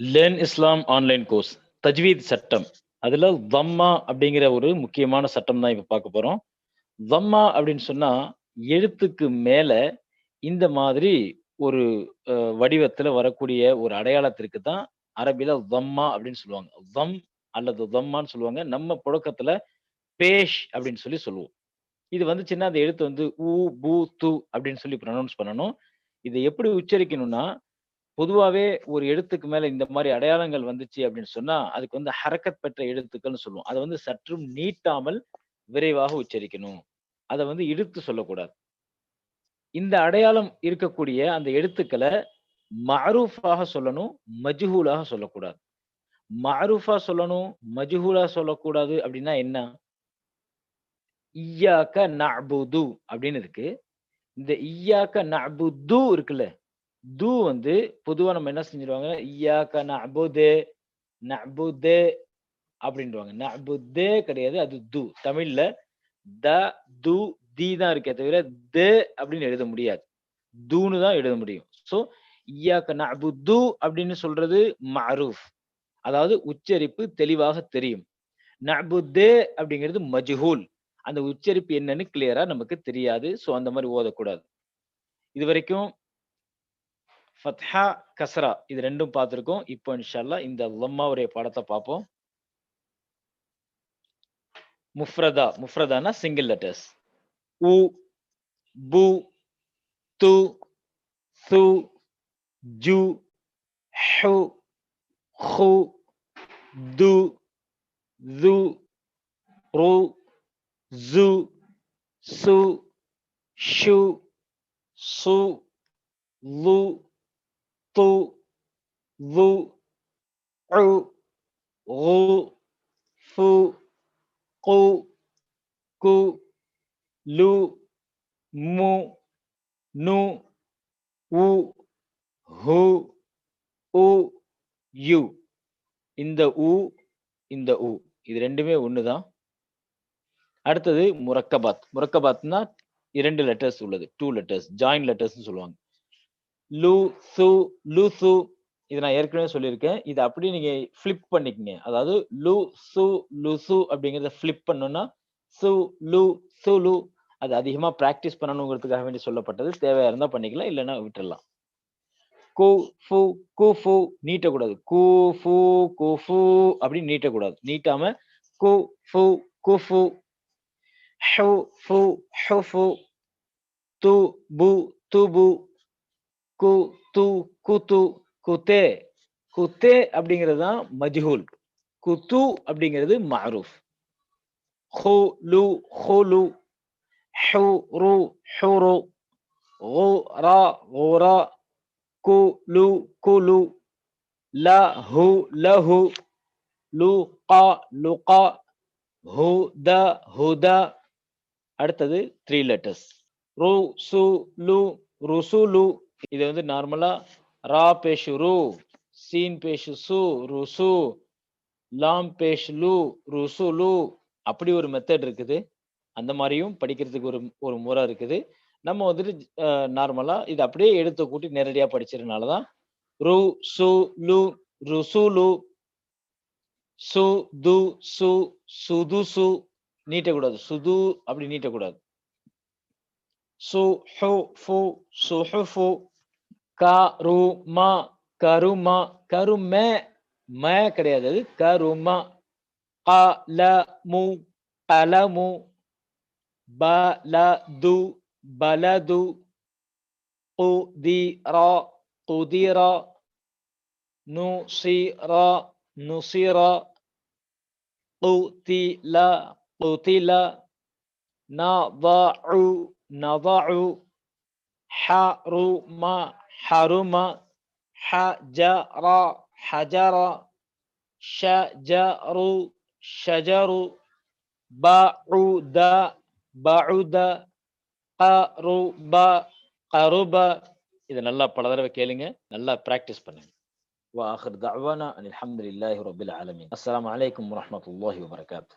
Learn இஸ்லாம் online course தஜ்வீத் சட்டம். அதில் தம்மா அப்படிங்கிற ஒரு முக்கியமான சட்டம் தான் இப்போ பார்க்க போகிறோம் தம்மா அப்படின்னு சொன்னால் எழுத்துக்கு மேலே இந்த மாதிரி ஒரு வடிவத்தில் வரக்கூடிய ஒரு அடையாளத்திற்கு தான் அரபியில் தம்மா அப்படின்னு சொல்லுவாங்க. தம் அல்லது தம்மான்னு சொல்லுவாங்க. நம்ம புழக்கத்தில் பேஷ் அப்படின்னு சொல்லி சொல்லுவோம். இது வந்துச்சுன்னா அந்த எழுத்து வந்து ஊ பூ து அப்படின்னு சொல்லி ப்ரொனவுன்ஸ் பண்ணணும். இதை எப்படி உச்சரிக்கணும்னா பொதுவாவே ஒரு எழுத்துக்கு மேல இந்த மாதிரி அடையாளங்கள் வந்துச்சு அப்படின்னு சொன்னா அதுக்கு வந்து ஹரக்கத் பெற்ற எழுத்துக்கள்னு சொல்லுவோம். அதை வந்து சற்றும் நீட்டாமல் விரைவாக உச்சரிக்கணும். அதை வந்து இழுத்து சொல்லக்கூடாது. இந்த அடையாளம் இருக்கக்கூடிய அந்த எழுத்துக்களை மஅரூஃபாக சொல்லணும் மஜ்ஹூலாக சொல்லக்கூடாது. மஅரூஃபா சொல்லணும் மஜ்ஹூலா சொல்லக்கூடாது அப்படின்னா என்ன? ஈயாக்க நபுது அப்படின்னு இருக்கு. இந்த ஈயாக்க நபுது இருக்குல்ல து வந்து பொதுவா நம்ம என்ன செஞ்சிருவாங்க? இய்யாக்க நஅபுது நஅபுது அப்படின்றாங்க நபுதே கிடையாது அது து. தமிழ்ல த து தி தான் இருக்கே தவிர த அப்படின்னு எழுத முடியாது. தூன்னு தான் எழுத முடியும். சோ இய்யாக்க நஅபுது அப்படின்னு சொல்றது மரூஃப் அதாவது உச்சரிப்பு தெளிவாக தெரியும். நபுதே அப்படிங்கிறது மஜ்ஹூல். அந்த உச்சரிப்பு என்னன்னு கிளியரா நமக்கு தெரியாது. ஸோ அந்த மாதிரி ஓதக்கூடாது. இது வரைக்கும் ஃபத்ஹா கஸ்ரா இது ரெண்டும் பார்த்துருக்கோம். இப்போ இன்ஷால்லா இந்த லம்மாவுடைய பாடத்தை பார்ப்போம். முஃப்ரதா முஃப்ரதானா சிங்கிள் லெட்டர்ஸ் உ பு து சு ஜு ஹு ஹு து து ரு zu சு ஷு சு லு து lu உ உ ஃபு கு கு லு மு நு உ ஹு உ யு இந்த உ இந்த உ இது ரெண்டுமே ஒன்று தான் அடுத்தது முரக்கபாத் முரக்கபாத்னா இரண்டு லெட்டர்ஸ் உள்ளது டூ லெட்டர்ஸ் ஜாயின் லெட்டர்ஸ்னு சொல்லுவாங்க லு சு லு சு. இது நான் ஏற்கனவே சொல்லியிருக்கேன். இது அப்படியே நீங்க ஃபிளிப் பண்ணிக்கங்க. அதாவது லு சு லு சு அப்படிங்கிறத ஃபிளிப் பண்ணோம்னா சு லு சு லு. அது அதிகமா பிராக்டிஸ் பண்ணணுங்கிறதுக்காக வேண்டி சொல்லப்பட்டது. தேவையா இருந்தா பண்ணிக்கலாம் இல்லைன்னா விட்டுடலாம் கு ஃபு கு ஃபு நீட்டக்கூடாது. கு ஃபு கு ஃபு அப்படின்னு நீட்டக்கூடாது. நீட்டாம கு ஃபு கு ஃபு. ஹு ஃபு ஹு ஃபு. து பு து பு. கு து குத்து குத்தே குத்தே அப்படிங்கிறது தான் மஜ்ஹூல். குத்து அப்படிங்கிறது மாரூஃப் ஹு லு ஹுலு ஹு ரு ஹுரு ஹு ரா. ஹுரா கு லு குலு ல. ஹு லஹு லு கா லு கா. ஹு த ஹுத அடுத்தது த்ரீ லெட்டர்ஸ் ரு சு லு ருசுலு இது வந்து நார்மலா ரா பேஷு ரு சீன் பேஷு சு ருசு லாம் பேஷ் லு ருசு லு அப்படி ஒரு மெத்தட் இருக்குது. அந்த மாதிரியும் படிக்கிறதுக்கு ஒரு ஒரு முறை இருக்குது. நம்ம வந்துட்டு நார்மலா இது அப்படியே எடுத்து கூட்டி நேரடியா படிச்சதுனால தான் ரு சு லு ருசு லு சு து சு சுது சு நீட்டக்கூடாது. சுது அப்படி நீட்டக்கூடாது. சு ஹு ஃபு சுஹுஃபு கருமா கருமா கரும ம கிடையாது அது கருமா கலமு கலமு பலது பலது குதிரா குதிரா நுசிரா நுசிரா قتل قتل نضع نضع حرم حرم حجر حجر شجر شجر بعد بعد قرب قرب இதை நல்லா பல தடவை கேளுங்க நல்லா பிராக்டிஸ் பண்ணுங்க واخر دعوانا ان الحمد لله رب العالمين السلام عليكم ورحمه الله وبركاته